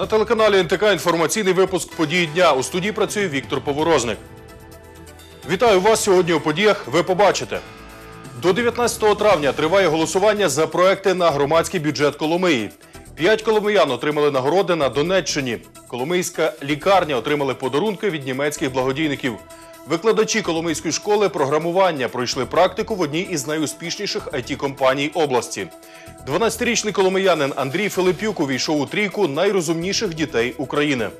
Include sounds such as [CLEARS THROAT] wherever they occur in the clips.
На телеканалі НТК інформаційний випуск події дня. У студії працює Віктор Поворозник. Вітаю вас сьогодні у подіях. Ви побачите. До 19 травня триває голосування за проекти на громадський бюджет Коломиї. П'ять коломиян отримали нагороди на Донеччині. Коломийська лікарня отримали подарунки від німецьких благодійників. Викладачі Коломийської школи програмування пройшли практику в одній із найуспішніших it компаній області. 12-річний коломиянин Андрій Филипюк увійшов у трійку найрозумніших дітей України.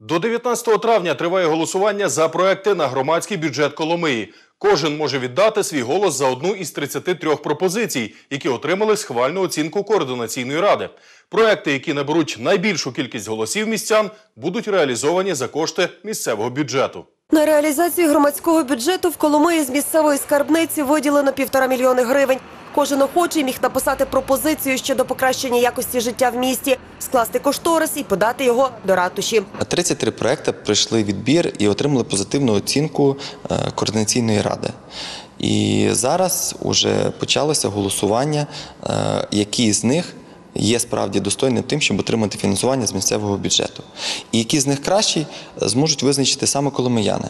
До 19 травня триває голосування за проекти на громадський бюджет Коломиї. Кожен може віддати свій голос за одну із 33 пропозицій, які отримали схвальну оцінку координаційної ради. Проекти, які наберуть найбільшу кількість голосів містян, будуть реалізовані за кошти місцевого бюджету. На реалізацію громадського бюджету в Коломиї з місцевої скарбниці виділено півтора мільйони гривень. Кожен охочий міг написати пропозицію щодо покращення якості життя в місті, скласти кошторис і подати його до ратуші. 33 проекти пройшли відбір і отримали позитивну оцінку е, координаційної ради. І зараз вже почалося голосування, е, які з них є справді достойним тим, щоб отримати фінансування з місцевого бюджету. І які з них кращі, зможуть визначити саме коломияни.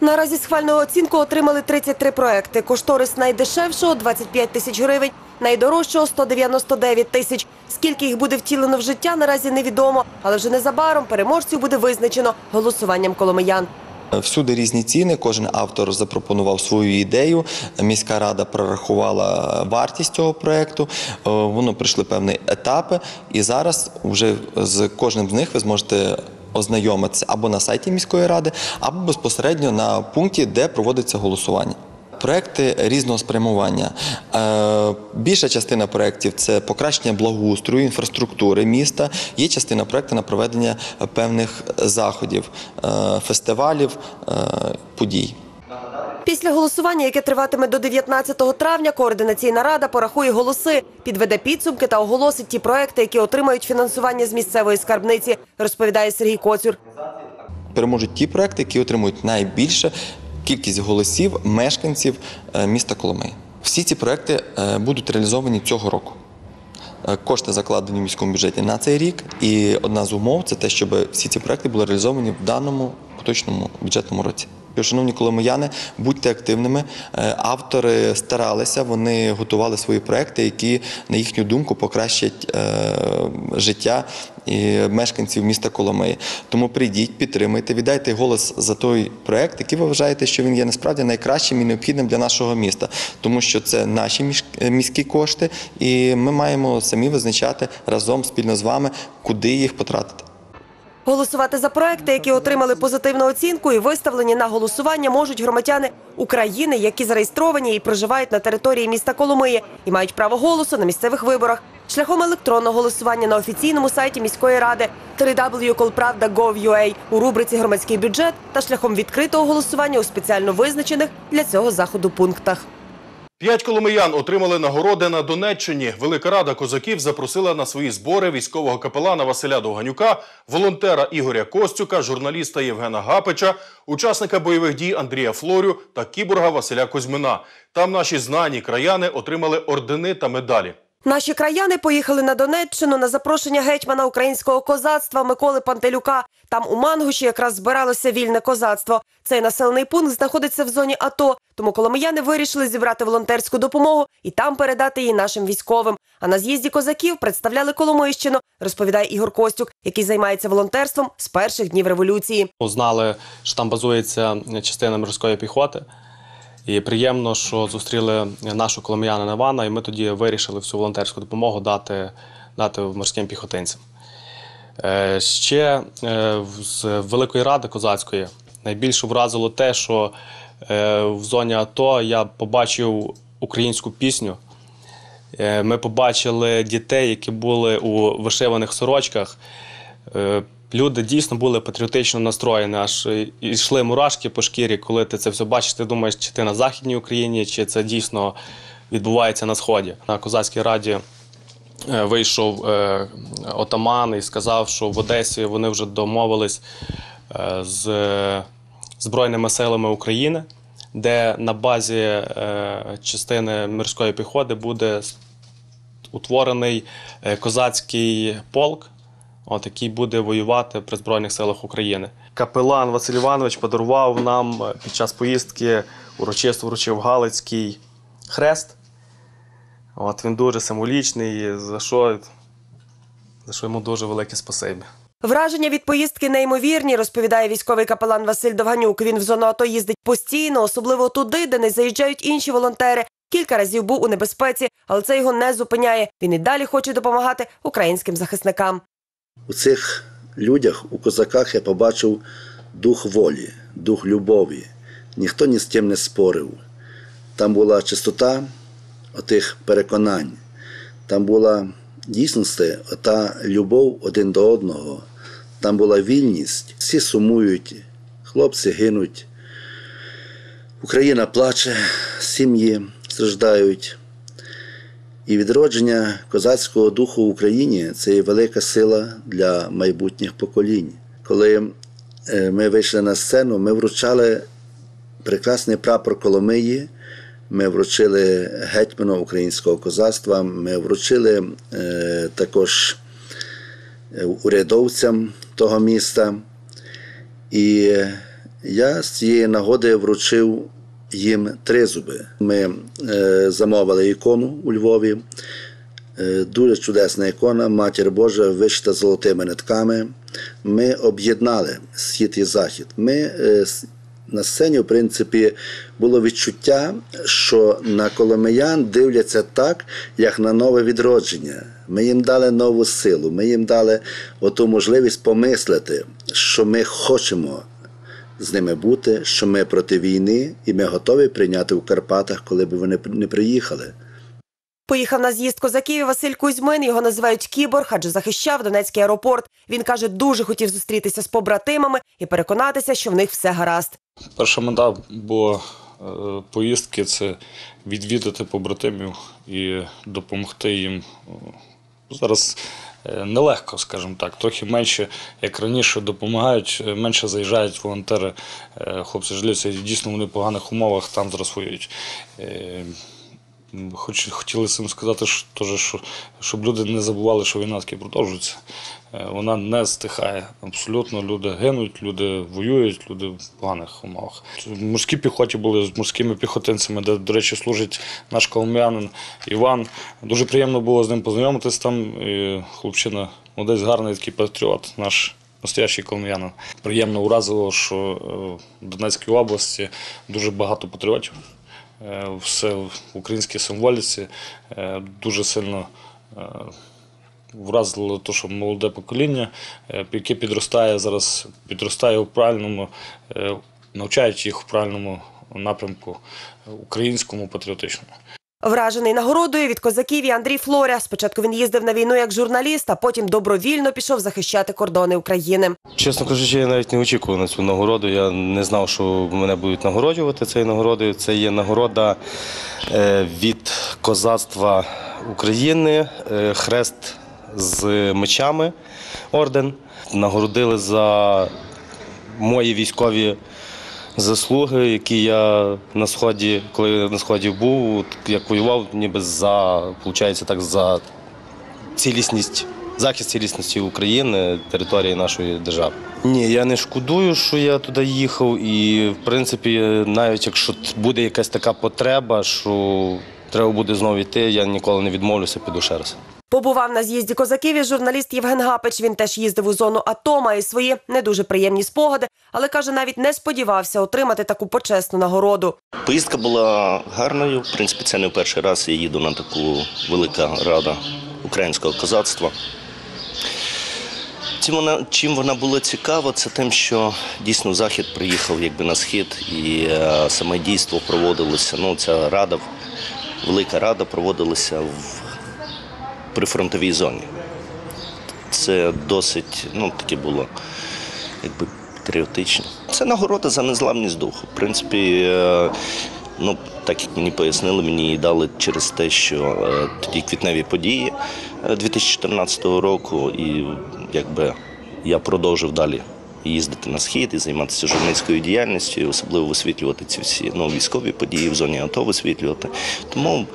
Наразі схвальну оцінку отримали 33 проекти. Кошторис найдешевшого – 25 тисяч гривень, найдорожчого – 199 тисяч. Скільки їх буде втілено в життя, наразі невідомо, але вже незабаром переможців буде визначено голосуванням коломиян. Всюди різні ціни. Кожен автор запропонував свою ідею. Міська рада прорахувала вартість цього проекту. Е, Воно пройшли певні етапи, і зараз вже з кожним з них ви зможете ознайомитися або на сайті міської ради, або безпосередньо на пункті, де проводиться голосування. Проекти різного спрямування. Е, Більша частина проєктів – це покращення благоустрою, інфраструктури міста. Є частина проєкту на проведення певних заходів, е, фестивалів, е, подій. Після голосування, яке триватиме до 19 травня, координаційна рада порахує голоси, підведе підсумки та оголосить ті проекти, які отримають фінансування з місцевої скарбниці, розповідає Сергій Коцюр. Переможуть ті проекти, які отримують найбільше кількість голосів мешканців е, міста Коломиї. Всі ці проекти е, будуть реалізовані цього року. Е, Кошти закладені в міському бюджеті на цей рік, і одна з умов це те, щоб всі ці проекти були реалізовані в даному поточному бюджетному році. Шановні коломияни, будьте активними. Е, Автори старалися, вони готували свої проекти, які, на їхню думку, покращать е, життя і мешканців міста Коломиї. Тому прийдіть, підтримайте, віддайте голос за той проект, який ви вважаєте, що він є насправді найкращим і необхідним для нашого міста, тому що це наші е, міські кошти, і ми маємо самі визначати разом спільно з вами, куди їх потратити. Голосувати за проекти, які отримали позитивну оцінку і виставлені на голосування, можуть громадяни України, які зареєстровані і проживають на території міста Коломиї і мають право голосу на місцевих виборах шляхом електронного голосування на офіційному сайті міської ради www.kolpravda.gov.ua у рубриці Громадський бюджет та шляхом відкритого голосування у спеціально визначених для цього заходу пунктах. П'ять коломиян отримали нагороди на Донеччині. Велика рада козаків запросила на свої збори військового капелана Василя Довганюка, волонтера Ігоря Костюка, журналіста Євгена Гапича, учасника бойових дій Андрія Флорю та кіборга Василя Козьмина. Там наші знані краяни отримали ордени та медалі. Наші краяни поїхали на Донеччину на запрошення гетьмана українського козацтва Миколи Пантелюка. Там у Мангуші якраз збиралося вільне козацтво. Цей населений пункт знаходиться в зоні АТО, тому коломияни вирішили зібрати волонтерську допомогу і там передати її нашим військовим. А на з'їзді козаків представляли Коломийщину, розповідає Ігор Костюк, який займається волонтерством з перших днів революції. Узнали, що там базується частина морської піхоти. І приємно, що зустріли нашу коломиянина Івана, і ми тоді вирішили всю волонтерську допомогу дати, дати морським піхотинцям. Е, Ще е, з Великої Ради Козацької найбільше вразило те, що е, в зоні АТО я побачив українську пісню. Ми побачили дітей, які були у вишиваних сорочках. Люди дійсно були патріотично настроєні, аж йшли мурашки по шкірі, коли ти це все бачиш, ти думаєш, чи ти на Західній Україні, чи це дійсно відбувається на Сході. На Козацькій раді е, вийшов е, отаман і сказав, що в Одесі вони вже домовились е, з Збройними силами України, де на базі частини морської піхоти буде утворений козацький полк, от, який буде воювати при Збройних силах України. Капелан Василь Іванович подарував нам е, під час поїздки урочисто вручив Галицький хрест. От, він дуже символічний, за що, за що йому дуже велике спасибі. Враження від поїздки неймовірні, розповідає військовий капелан Василь Довганюк. Він в зону АТО їздить постійно, особливо туди, де не заїжджають інші волонтери. Кілька разів був у небезпеці, але це його не зупиняє. Він і далі хоче допомагати українським захисникам. У цих людях, у козаках, я побачив дух волі, дух любові. Ніхто ні з ким не спорив. Там була чистота отих переконань, там була дійсності, ота любов один до одного, там була вільність. Всі сумують, хлопці гинуть. Україна плаче, сім'ї страждають. І відродження козацького духу в Україні це є велика сила для майбутніх поколінь. Коли е, ми вийшли на сцену, ми вручали прекрасний прапор Коломиї, ми вручили гетьмана українського козацтва, ми вручили е, також е, урядовцям того міста. І я з цієї нагоди вручив їм тризуби. Ми е, замовили ікону у Львові. Е, дуже чудесна ікона, Матір Божа, вишита золотими нитками. Ми об'єднали схід і захід. Ми е, на сцені, в принципі, було відчуття, що на коломиян дивляться так, як на нове відродження. Ми їм дали нову силу, ми їм дали оту можливість помислити, що ми хочемо з ними бути, що ми проти війни, і ми готові прийняти у Карпатах, коли б вони не приїхали. Поїхав на з'їзд козаків Василь Кузьмин. Його називають кіборг, адже захищав Донецький аеропорт. Він каже, дуже хотів зустрітися з побратимами і переконатися, що в них все гаразд. Перша мета була е, поїздки це відвідати побратимів і допомогти їм. Е, Зараз нелегко, скажімо так, трохи менше, як раніше, допомагають, е, менше заїжджають волонтери, е, хлопці жаліються, і дійсно вони в поганих умовах там. Е, Хоч хотіли цим сказати, що, теж, що, щоб люди не забували, що війна таки продовжується. Е, Вона не стихає. Абсолютно люди гинуть, люди воюють, люди в поганих умовах. В морській піхоті були з морськими піхотинцями, де, до речі, служить наш колом'янин Іван. Дуже приємно було з ним познайомитись там. І хлопчина молодець гарний такий патріот, наш настоящий колом'янин. Приємно уразило, що е, в Донецькій області дуже багато патріотів. Е, Все в українській символіці е, дуже сильно е, вразило те, що молоде покоління, яке підростає зараз, підростає у правильному, навчаючи їх в правильному напрямку українському патріотичному. Вражений нагородою від козаків і Андрій Флоря. Спочатку він їздив на війну як журналіст, а потім добровільно пішов захищати кордони України. Чесно кажучи, я навіть не очікував на цю нагороду. Я не знав, що мене будуть нагороджувати цією нагородою. Це є нагорода е, від козацтва України, е, хрест з мечами, орден. Нагородили за мої військові заслуги, які я на сході, коли на сході був, як воював, ніби за, виходить, так, за цілісність, захист цілісності України, території нашої держави. Ні, я не шкодую, що я туди їхав, і в принципі, навіть якщо буде якась така потреба, що треба буде знову йти, я ніколи не відмовлюся, піду ще раз. Побував на з'їзді козаків і журналіст Євген Гапич. Він теж їздив у зону АТО, має свої не дуже приємні спогади, але каже, навіть не сподівався отримати таку почесну нагороду. Поїздка була гарною. В принципі, це не в перший раз я їду на таку велика рада українського козацтва. Чим вона, чим вона була цікава, це тим, що дійсно захід приїхав якби на схід, і е, саме дійство проводилося. Ну, ця рада, велика рада проводилася в прифронтовій зоні. Це досить, ну, таке було якби патріотично. Це нагорода за незламність духу. В принципі, е, ну, так як мені пояснили, мені її дали через те, що е, тоді квітневі події е, 2014 року, і якби я продовжив далі їздити на схід і займатися журналістською діяльністю, особливо висвітлювати ці всі ну, військові події в зоні АТО висвітлювати. Тому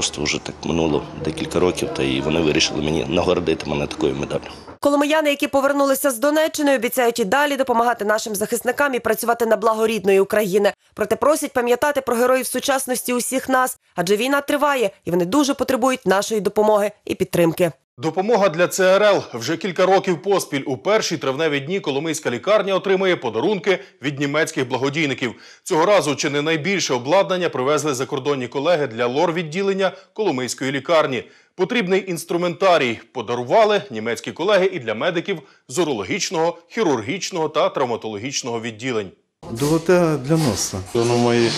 просто вже так минуло декілька років, та і вони вирішили мені нагородити мене такою медаллю. Коломияни, які повернулися з Донеччини, обіцяють і далі допомагати нашим захисникам і працювати на благо рідної України. Проте просять пам'ятати про героїв сучасності усіх нас, адже війна триває, і вони дуже потребують нашої допомоги і підтримки. Допомога для ЦРЛ вже кілька років поспіль. У перші травневі дні Коломийська лікарня отримує подарунки від німецьких благодійників. Цього разу чи не найбільше обладнання привезли закордонні колеги для лор-відділення Коломийської лікарні. Потрібний інструментарій подарували німецькі колеги і для медиків з урологічного, хірургічного та травматологічного відділень. Долоте для носа. Воно має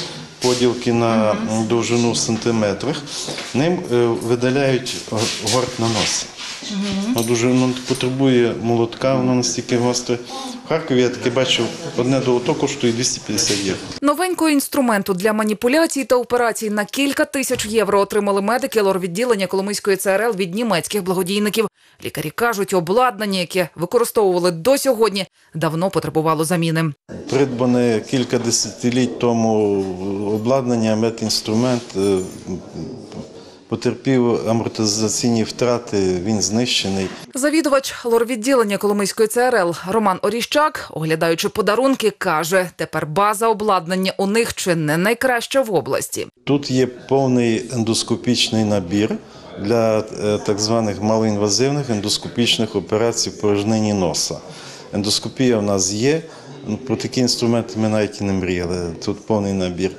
поділки на довжину в сантиметрах. Ним е, видаляють горд на носі. Дуже воно потребує молотка, воно настільки гостре. В Харкові я таке бачив, одне долото коштує 250 євро. Новенького інструменту для маніпуляцій та операцій на кілька тисяч євро отримали медики лор-відділення Коломийської ЦРЛ від німецьких благодійників. Лікарі кажуть, обладнання, яке використовували до сьогодні, давно потребувало заміни. Придбане кілька десятиліть тому обладнання, медінструмент е, потерпів амортизаційні втрати, він знищений. Завідувач лор-відділення Коломийської ЦРЛ Роман Оріщак, оглядаючи подарунки, каже, тепер база обладнання у них чи не найкраща в області. Тут є повний ендоскопічний набір для е, так званих малоінвазивних ендоскопічних операцій порожнині носа. Ендоскопія в нас є. Ну, Про такі інструменти ми навіть і не мріяли. Тут повний набір.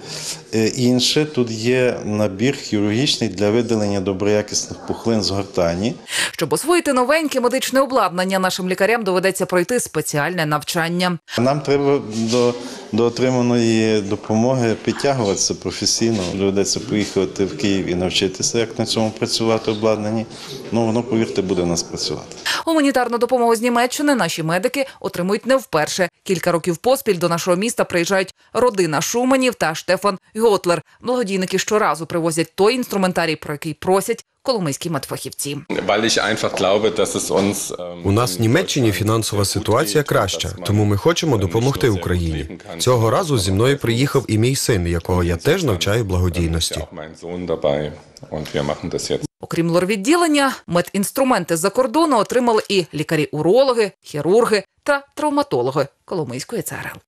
Е, Інше тут є набір хірургічний для видалення доброякісних пухлин з гортані. Щоб освоїти новеньке медичне обладнання, нашим лікарям доведеться пройти спеціальне навчання. Нам треба до, до отриманої допомоги підтягуватися професійно. Доведеться поїхати в Київ і навчитися, як на цьому працювати обладнанні. Ну воно, повірте, буде у нас працювати. Гуманітарну допомогу з Німеччини наші медики отримують не вперше. Кілька років поспіль до нашого міста приїжджають родина Шуманів та Штефан Готлер. Благодійники щоразу привозять той інструментарій, про який просять коломийські ähm, У нас в Німеччині фінансова ситуація краща, тому ми хочемо допомогти Україні. Цього разу зі мною приїхав і мій син, якого я теж навчаю благодійності. Окрім лорвідділення, медінструменти з-за кордону отримали і лікарі-урологи, хірурги та травматологи Коломийської ЦРЛ.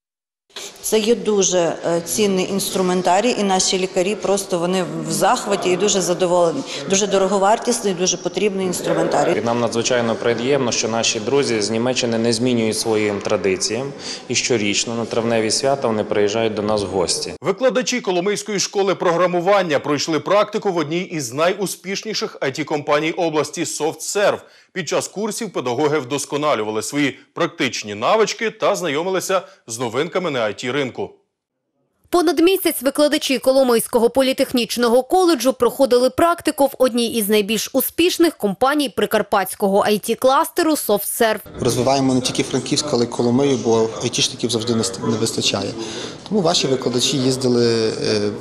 Це є дуже е, цінний інструментарій, і наші лікарі просто вони в захваті і дуже задоволені. Дуже дороговартісний, дуже потрібний інструментарій. Нам надзвичайно приємно, що наші друзі з Німеччини не змінюють своїм традиціям, і щорічно на травневі свята вони приїжджають до нас в гості. Викладачі Коломийської школи програмування пройшли практику в одній із найуспішніших IT-компаній області SoftServe. Під час курсів педагоги вдосконалювали свої практичні навички та знайомилися з новинками на it ринку. Понад місяць викладачі Коломийського політехнічного коледжу проходили практику в одній із найбільш успішних компаній прикарпатського IT-кластеру SoftServe. Розвиваємо не тільки Франківську, але й Коломию, бо айтішників завжди не вистачає. Тому ваші викладачі їздили е,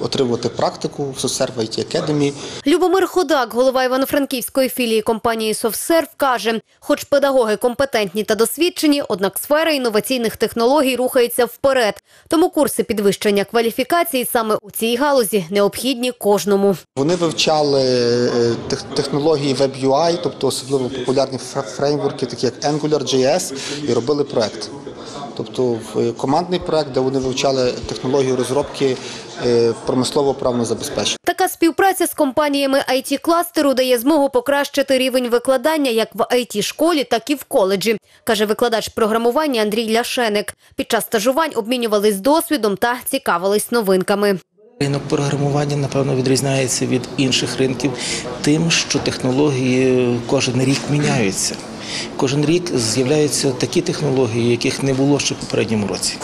отримувати практику в SoftServe IT Academy. Любомир Ходак, голова івано-франківської філії компанії SoftServe, каже, хоч педагоги компетентні та досвідчені, однак сфера інноваційних технологій рухається вперед. Тому курси підвищення кваліфікації саме у цій галузі необхідні кожному. Вони вивчали е, тех- технології WebUI, тобто особливо популярні фр- фреймворки, такі як AngularJS, і робили проект. Тобто в- командний проект, де вони вивчали технологію розробки е, промислово-правного забезпечення. Така співпраця з компаніями IT-кластеру дає змогу покращити рівень викладання як в IT-школі, так і в коледжі, каже викладач програмування Андрій Ляшеник. Під час стажувань обмінювались досвідом та цікавились новинками. Ринок програмування, напевно, відрізняється від інших ринків тим, що технології кожен рік міняються. Кожен рік з'являються такі технології, яких не було ще в попередньому році.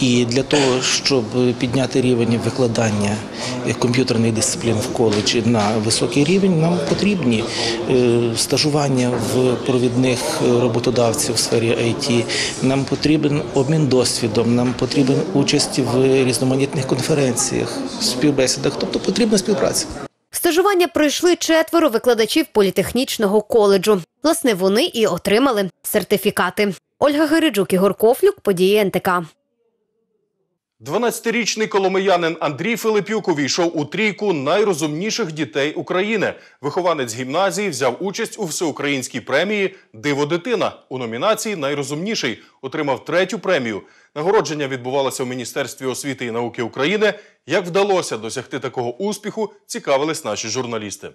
І для того, щоб підняти рівень викладання комп'ютерних дисциплін в коледжі на високий рівень, нам потрібні е, стажування в провідних роботодавців в сфері IT, нам потрібен обмін досвідом, нам потрібен участь в різноманітних конференціях, співбесідах, тобто потрібна співпраця. Стажування пройшли четверо викладачів політехнічного коледжу. Власне, вони і отримали сертифікати. Ольга Гериджук, Ігор Кофлюк, події НТК. 12-річний коломиянин Андрій Филипюк увійшов у трійку найрозумніших дітей України. Вихованець гімназії взяв участь у всеукраїнській премії Диво дитина у номінації Найрозумніший отримав третю премію. Нагородження відбувалося в Міністерстві освіти і науки України. Як вдалося досягти такого успіху, цікавились наші журналісти.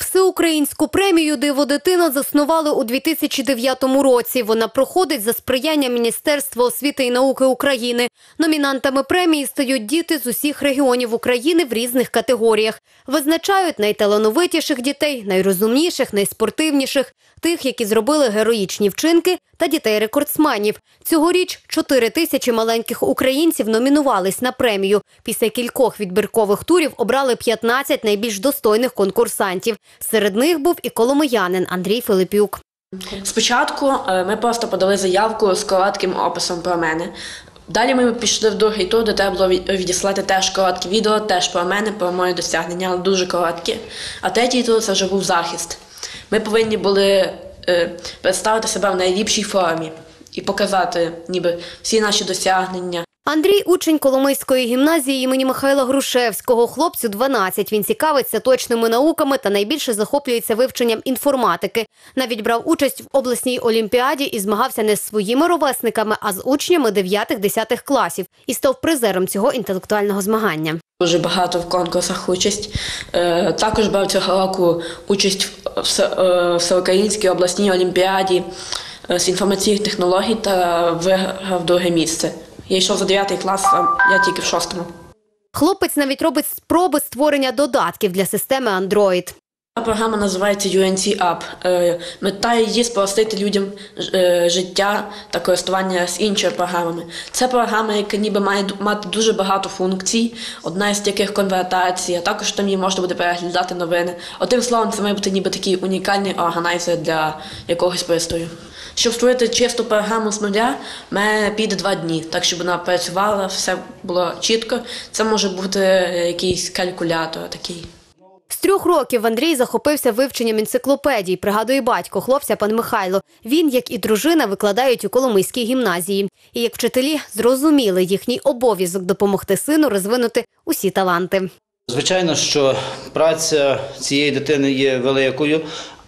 Всеукраїнську премію Диво дитина заснували у 2009 році. Вона проходить за сприяння Міністерства освіти і науки України. Номінантами премії стають діти з усіх регіонів України в різних категоріях. Визначають найталановитіших дітей, найрозумніших, найспортивніших, тих, які зробили героїчні вчинки, та дітей-рекордсменів. Цьогоріч 4 тисячі маленьких українців номінувались на премію. Після кількох відбіркових турів обрали 15 найбільш достойних конкурсантів. Серед них був і коломиянин Андрій Филипюк. Спочатку е, ми просто подали заявку з коротким описом про мене. Далі ми пішли в другий тур, де треба було відіслати теж короткі відео, теж про мене, про мої досягнення, але дуже короткі. А третій тур це вже був захист. Ми повинні були е, представити себе в найліпшій формі і показати ніби всі наші досягнення. Андрій учень Коломийської гімназії імені Михайла Грушевського. Хлопцю 12. Він цікавиться точними науками та найбільше захоплюється вивченням інформатики. Навіть брав участь в обласній олімпіаді і змагався не з своїми ровесниками, а з учнями 9-10 класів і став призером цього інтелектуального змагання. Дуже багато в конкурсах участь. Е, Також брав цього року участь в е, всеукраїнській обласній олімпіаді е, з інформаційних технологій та виграв друге місце. Я йшов за 9 клас, а я тільки в шостому. Хлопець навіть робить спроби створення додатків для системи Android. Програма називається UNC App. Е, Мета її спростити людям е, життя та користування з іншими програмами. Це програма, яка ніби має мати дуже багато функцій, одна з яких конвертація. Також там її можна буде переглядати новини. Одним словом, це має бути ніби такий унікальний органайзер для якогось пристрою. Щоб створити чисту програму з нуля, мене піде два дні, так щоб вона працювала, все було чітко. Це може бути е, якийсь калькулятор такий. З трьох років Андрій захопився вивченням енциклопедій, пригадує батько хлопця пан Михайло. Він, як і дружина, викладають у Коломийській гімназії. І як вчителі зрозуміли їхній обов'язок допомогти сину розвинути усі таланти. Звичайно, що праця цієї дитини є великою,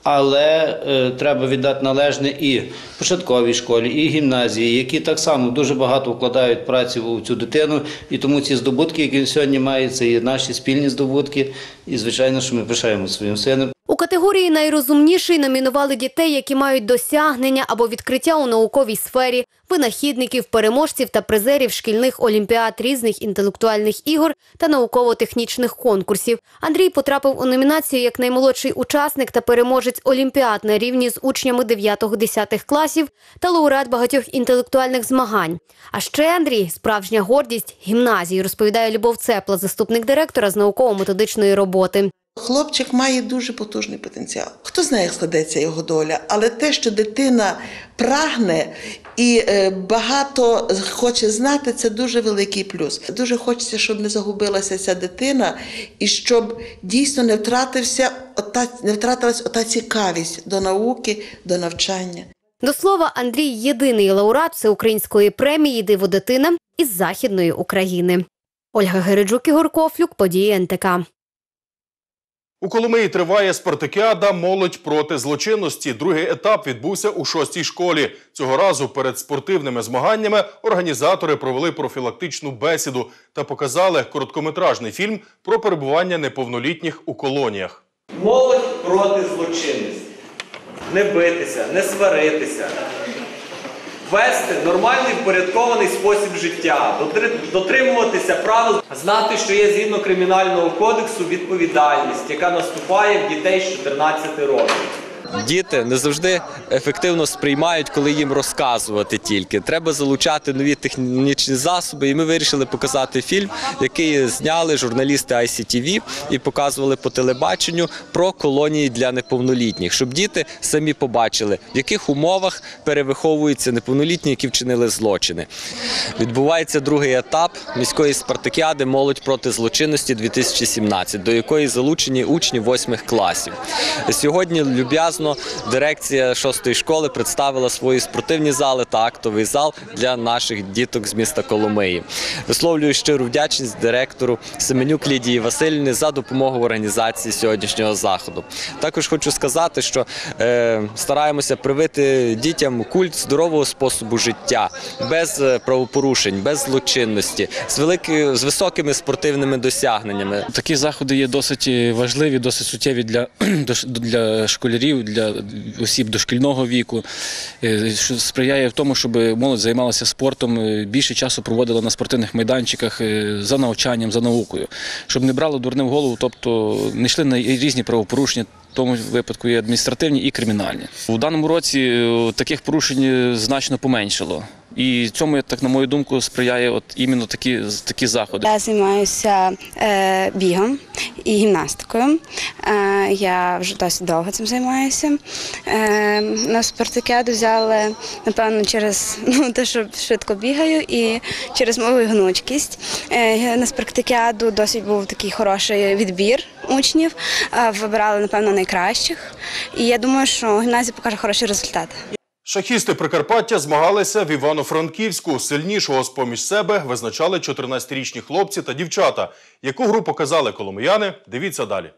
але е, треба віддати належне і початковій школі, і гімназії, які так само дуже багато вкладають праці у цю дитину. І тому ці здобутки, які він сьогодні має, це і наші спільні здобутки. І звичайно, що ми пишаємо своїм сином. У категорії найрозумніший номінували дітей, які мають досягнення або відкриття у науковій сфері, винахідників, переможців та призерів шкільних олімпіад, різних інтелектуальних ігор та науково-технічних конкурсів. Андрій потрапив у номінацію як наймолодший учасник та переможець олімпіад на рівні з учнями 9-10 класів та лауреат багатьох інтелектуальних змагань. А ще Андрій справжня гордість гімназії, розповідає Любов Цепла, заступник директора з науково-методичної роботи. Хлопчик має дуже потужний потенціал. Хто знає, як складеться його доля, але те, що дитина прагне і е, багато хоче знати, це дуже великий плюс. Дуже хочеться, щоб не загубилася ця дитина і щоб дійсно не втратився ота, не втратилась ота цікавість до науки, до навчання. До слова, Андрій єдиний лауреат всеукраїнської премії Диво дитина із Західної України. Ольга Гереджук, Ігор Кофлюк, події НТК. У Коломиї триває спартакіада Молодь проти злочинності. Другий етап відбувся у шостій школі. Цього разу перед спортивними змаганнями організатори провели профілактичну бесіду та показали короткометражний фільм про перебування неповнолітніх у колоніях. Молодь проти злочинності. Не битися, не сваритися. Вести нормальний впорядкований спосіб життя, дотри- дотримуватися правил, знати, що є згідно кримінального кодексу відповідальність, яка наступає в дітей з 14 років. Діти не завжди ефективно сприймають, коли їм розказувати тільки. Треба залучати нові технічні засоби. І ми вирішили показати фільм, який зняли журналісти ICTV і показували по телебаченню про колонії для неповнолітніх, щоб діти самі побачили, в яких умовах перевиховуються неповнолітні, які вчинили злочини. Відбувається другий етап міської спартакіади Молодь проти злочинності 2017, до якої залучені учні восьмих класів. Сьогодні люб'язно показно. Дирекція шостої школи представила свої спортивні зали та актовий зал для наших діток з міста Коломиї. Висловлюю щиру вдячність директору Семенюк Лідії Васильівни за допомогу в організації сьогоднішнього заходу. Також хочу сказати, що е, стараємося привити дітям культ здорового способу життя без е, правопорушень, без злочинності, з велики, з високими спортивними досягненнями. Такі заходи є досить важливі, досить суттєві для, [CLEARS THROAT] для школярів, для осіб дошкільного віку, е, що сприяє в тому, щоб молодь займалася спортом, е, більше часу проводила на спортивних майданчиках е, за навчанням, за наукою, щоб не брало дурним голову, тобто не йшли на різні правопорушення. В тому випадку і адміністративні, і кримінальні. У даному році таких порушень значно поменшало. І цьому, так на мою думку, сприяє от іменно такі, такі заходи. Я займаюся е, бігом і гімнастикою. Е, я вже досить довго цим займаюся. Е, на спартакіаду взяли, напевно, через [LAUGHS] ну, те, що швидко бігаю, і через мою гнучкість. Е, на спартакіаду досить був такий хороший відбір учнів. Е, вибирали, напевно, найкращих. І я думаю, що гімназія покаже хороші результати. Шахісти Прикарпаття змагалися в Івано-Франківську. Сильнішого з-поміж себе визначали 14-річні хлопці та дівчата. Яку гру показали коломияни? Дивіться далі.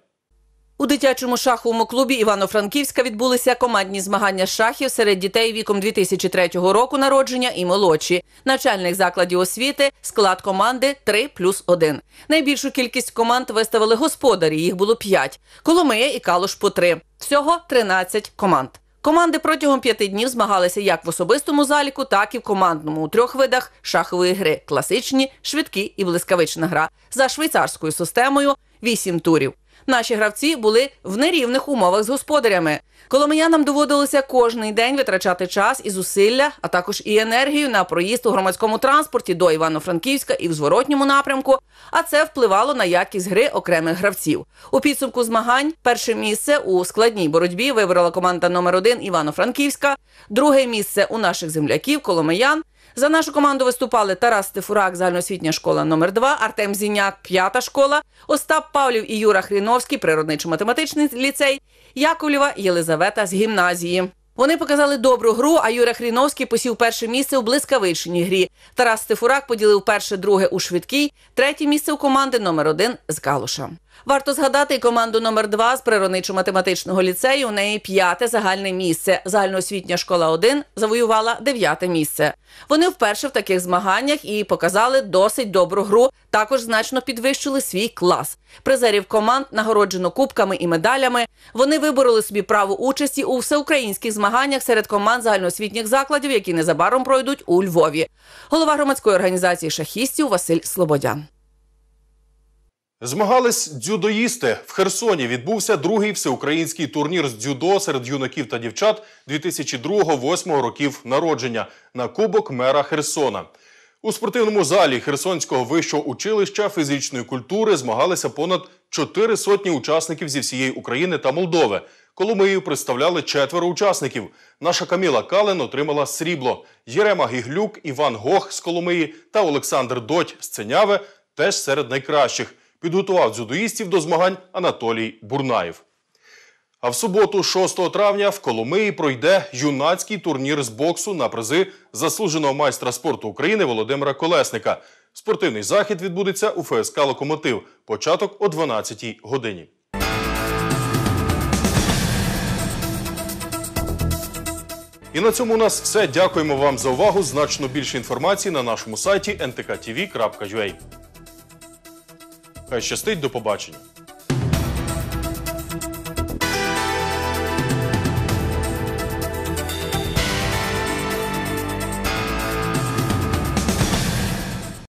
У дитячому шаховому клубі Івано-Франківська відбулися командні змагання з шахів серед дітей віком 2003 року народження і молодші. Начальник закладів освіти склад команди 3 плюс 1. Найбільшу кількість команд виставили господарі, їх було 5. Коломия і Калуш по 3. Всього 13 команд. Команди протягом п'яти днів змагалися як в особистому заліку, так і в командному у трьох видах шахової гри: класичні, швидкі і блискавична гра за швейцарською системою вісім турів. Наші гравці були в нерівних умовах з господарями. Коломиянам доводилося кожний день витрачати час і зусилля, а також і енергію на проїзд у громадському транспорті до Івано-Франківська і в зворотньому напрямку. А це впливало на якість гри окремих гравців. У підсумку змагань перше місце у складній боротьбі вибрала команда номер 1 Івано-Франківська, друге місце у наших земляків Коломиян. За нашу команду виступали Тарас Стефурак, загальноосвітня школа номер 2 Артем Зіняк, п'ята школа, Остап Павлів і Юра Хріновський, природничо-математичний ліцей, Яковлєва Єлизавета з гімназії. Вони показали добру гру, а Юра Хріновський посів перше місце у блискавичній грі. Тарас Стефурак поділив перше, друге у швидкій, третє місце у команди номер 1 з Калуша. Варто згадати команду номер 2 з природничо-математичного ліцею. У неї п'яте загальне місце. Загальноосвітня школа 1 завоювала дев'яте місце. Вони вперше в таких змаганнях і показали досить добру гру. Також значно підвищили свій клас. Призерів команд нагороджено кубками і медалями. Вони вибороли собі право участі у всеукраїнських змаганнях серед команд загальноосвітніх закладів, які незабаром пройдуть у Львові. Голова громадської організації шахістів Василь Слободян. Змагались дзюдоїсти. В Херсоні відбувся другий всеукраїнський турнір з дзюдо серед юнаків та дівчат 2002-2008 років народження на Кубок мера Херсона. У спортивному залі Херсонського вищого училища фізичної культури змагалися понад чотири сотні учасників зі всієї України та Молдови. Коломию представляли четверо учасників. Наша Каміла Кален отримала срібло. Єрема Гіглюк, Іван Гох з Коломиї та Олександр Доть з Ценяве теж серед найкращих. Підготував дзюдоїстів до змагань Анатолій Бурнаєв. А в суботу, 6 травня, в Коломиї пройде юнацький турнір з боксу на призи заслуженого майстра спорту України Володимира Колесника. Спортивний захід відбудеться у ФСК Локомотив. Початок о 12-й годині. І на цьому у нас все. Дякуємо вам за увагу. Значно більше інформації на нашому сайті ntktv.ua. Хай щастить, до побачення.